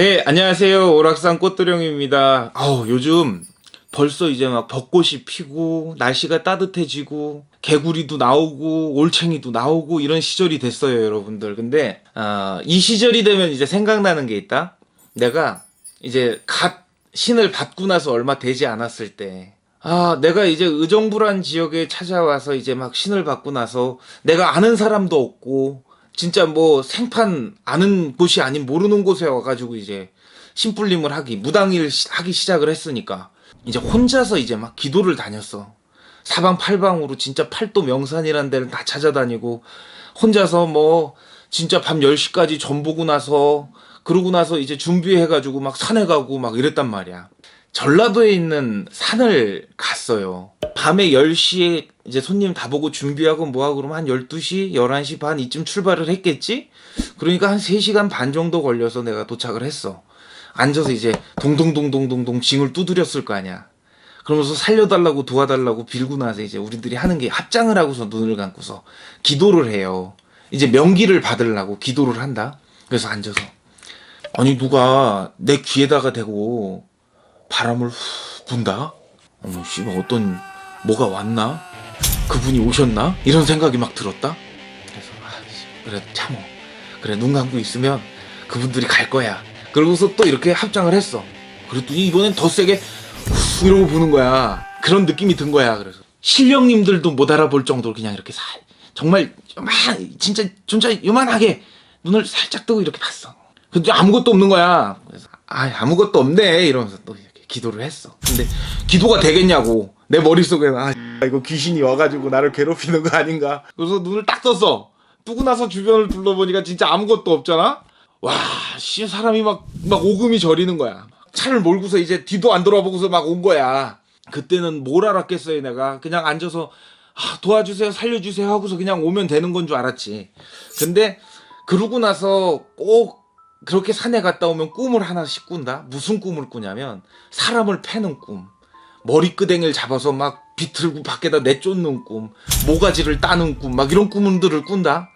네, 안녕하세요. 오락산 꽃도령입니다. 아우, 요즘 벌써 이제 막 벚꽃이 피고, 날씨가 따뜻해지고, 개구리도 나오고, 올챙이도 나오고, 이런 시절이 됐어요, 여러분들. 근데, 아, 이 시절이 되면 이제 생각나는 게 있다? 내가 이제 갓 신을 받고 나서 얼마 되지 않았을 때, 아, 내가 이제 의정부란 지역에 찾아와서 이제 막 신을 받고 나서 내가 아는 사람도 없고, 진짜 뭐 생판 아는 곳이 아닌 모르는 곳에 와가지고 이제 신불림을 하기, 무당일 시- 하기 시작을 했으니까 이제 혼자서 이제 막 기도를 다녔어. 사방팔방으로 진짜 팔도 명산이라는 데를 다 찾아다니고 혼자서 뭐 진짜 밤 10시까지 전 보고 나서 그러고 나서 이제 준비해가지고 막 산에 가고 막 이랬단 말이야. 전라도에 있는 산을 갔어요. 밤에 10시에 이제 손님 다 보고 준비하고 뭐하고 그러면 한 12시, 11시 반 이쯤 출발을 했겠지? 그러니까 한 3시간 반 정도 걸려서 내가 도착을 했어. 앉아서 이제 동동동동동동 징을 두드렸을 거 아니야. 그러면서 살려달라고 도와달라고 빌고 나서 이제 우리들이 하는 게 합장을 하고서 눈을 감고서 기도를 해요. 이제 명기를 받으려고 기도를 한다. 그래서 앉아서. 아니, 누가 내 귀에다가 대고 바람을 후 분다? 어머, 씨발, 어떤, 뭐가 왔나? 그분이 오셨나? 이런 생각이 막 들었다? 그래서, 아, 씨, 그래, 참어. 그래, 눈 감고 있으면 그분들이 갈 거야. 그러고서 또 이렇게 합장을 했어. 그랬더니 이번엔 더 세게 후 이러고 부는 거야. 그런 느낌이 든 거야. 그래서 신령님들도 못 알아볼 정도로 그냥 이렇게 살 정말 요만 진짜 진짜 요만하게 눈을 살짝 뜨고 이렇게 봤어. 근데 아무것도 없는 거야. 그래서 아 아무것도 없네 이러면서 또 기도를 했어. 근데 기도가 되겠냐고 내 머릿속에 아 이거 귀신이 와가지고 나를 괴롭히는 거 아닌가. 그래서 눈을 딱 떴어. 뜨고 나서 주변을 둘러보니까 진짜 아무것도 없잖아. 와, 씨 사람이 막 막 오금이 저리는 거야. 차를 몰고서 이제 뒤도 안 돌아보고서 막 온 거야. 그때는 뭘 알았겠어요, 내가. 그냥 앉아서 아, 도와주세요, 살려주세요 하고서 그냥 오면 되는 건 줄 알았지. 근데 그러고 나서 꼭 그렇게 산에 갔다 오면 꿈을 하나씩 꾼다? 무슨 꿈을 꾸냐면 사람을 패는 꿈. 머리끄댕이를 잡아서 막 비틀고 밖에다 내쫓는 꿈. 모가지를 따는 꿈. 막 이런 꿈들을 꾼다?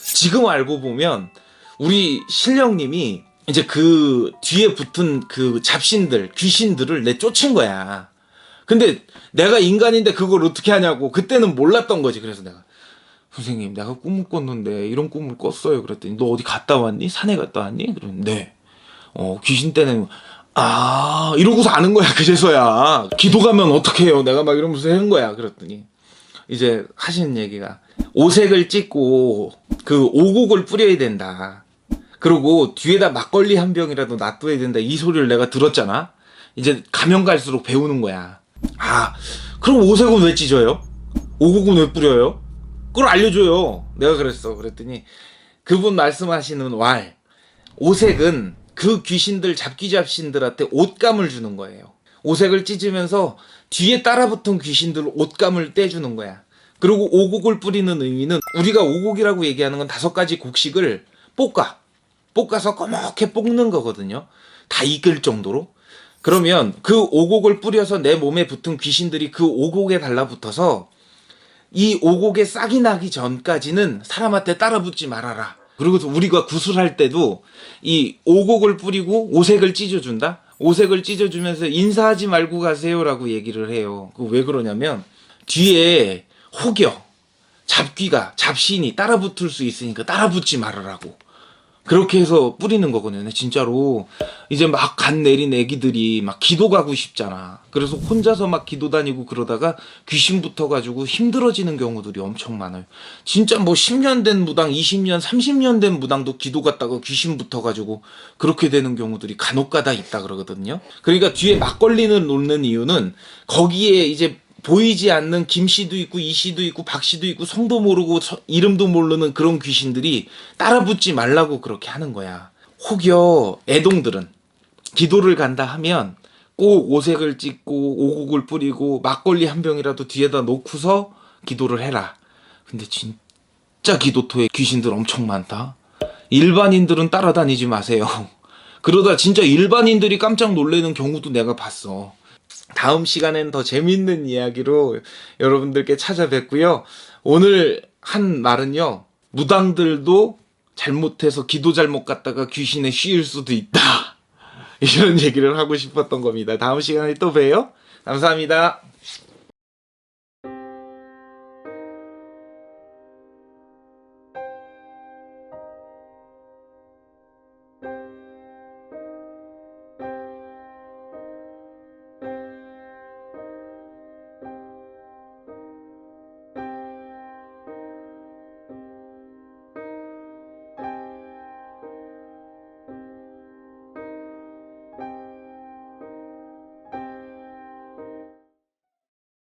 지금 알고 보면 우리 신령님이 이제 그 뒤에 붙은 그 잡신들, 귀신들을 내쫓은 거야. 근데 내가 인간인데 그걸 어떻게 하냐고 그때는 몰랐던 거지. 그래서 내가 선생님 내가 꿈을 꿨는데 이런 꿈을 꿨어요. 그랬더니 너 어디 갔다 왔니? 산에 갔다 왔니? 그러면 네. 어 귀신 때는 아 이러고서 아는 거야. 그제서야 기도 가면 어떻게 해요? 내가 막 이러면서 하는 거야. 그랬더니 이제 하시는 얘기가 오색을 찍고 그 오곡을 뿌려야 된다. 그리고 뒤에다 막걸리 한 병이라도 놔둬야 된다. 이 소리를 내가 들었잖아. 이제 가면 갈수록 배우는 거야. 아, 그럼 오색은 왜 찢어요? 오곡은 왜 뿌려요? 그걸 알려줘요. 내가 그랬어. 그랬더니 그분 말씀하시는 왈 오색은 그 귀신들 잡기 잡신들한테 옷감을 주는 거예요. 오색을 찢으면서 뒤에 따라붙은 귀신들 옷감을 떼주는 거야. 그리고 오곡을 뿌리는 의미는 우리가 오곡이라고 얘기하는 건 다섯 가지 곡식을 볶아. 볶아서 꺼멓게 볶는 거거든요. 다 익을 정도로. 그러면 그 오곡을 뿌려서 내 몸에 붙은 귀신들이 그 오곡에 달라붙어서 이 오곡에 싹이 나기 전까지는 사람한테 따라붙지 말아라. 그리고 또 우리가 구슬할 때도 이 오곡을 뿌리고 오색을 찢어준다? 오색을 찢어주면서 인사하지 말고 가세요라고 얘기를 해요. 그왜 그러냐면 뒤에 혹여 잡귀가 잡신이 따라붙을 수 있으니까 따라붙지 말아라고. 그렇게 해서 뿌리는 거거든요. 진짜로 이제 막 간 내린 애기들이 막 기도 가고 싶잖아. 그래서 혼자서 막 기도 다니고 그러다가 귀신 붙어 가지고 힘들어지는 경우들이 엄청 많아요. 진짜 뭐 10년 된 무당, 20년, 30년 된 무당도 기도 갔다가 귀신 붙어 가지고 그렇게 되는 경우들이 간혹가다 있다 그러거든요. 그러니까 뒤에 막걸리는 놓는 이유는 거기에 이제 보이지 않는 김 씨도 있고 이 씨도 있고 박 씨도 있고 성도 모르고 서- 이름도 모르는 그런 귀신들이 따라 붙지 말라고 그렇게 하는 거야. 혹여 애동들은 기도를 간다 하면 꼭 오색을 찍고 오곡을 뿌리고 막걸리 한 병이라도 뒤에다 놓고서 기도를 해라. 근데 진짜 기도토에 귀신들 엄청 많다. 일반인들은 따라다니지 마세요. 그러다 진짜 일반인들이 깜짝 놀라는 경우도 내가 봤어. 다음 시간엔 더 재밌는 이야기로 여러분들께 찾아뵙고요. 오늘 한 말은요. 무당들도 잘못해서 기도 잘못 갔다가 귀신에 씌일 수도 있다. 이런 얘기를 하고 싶었던 겁니다. 다음 시간에 또 봬요. 감사합니다.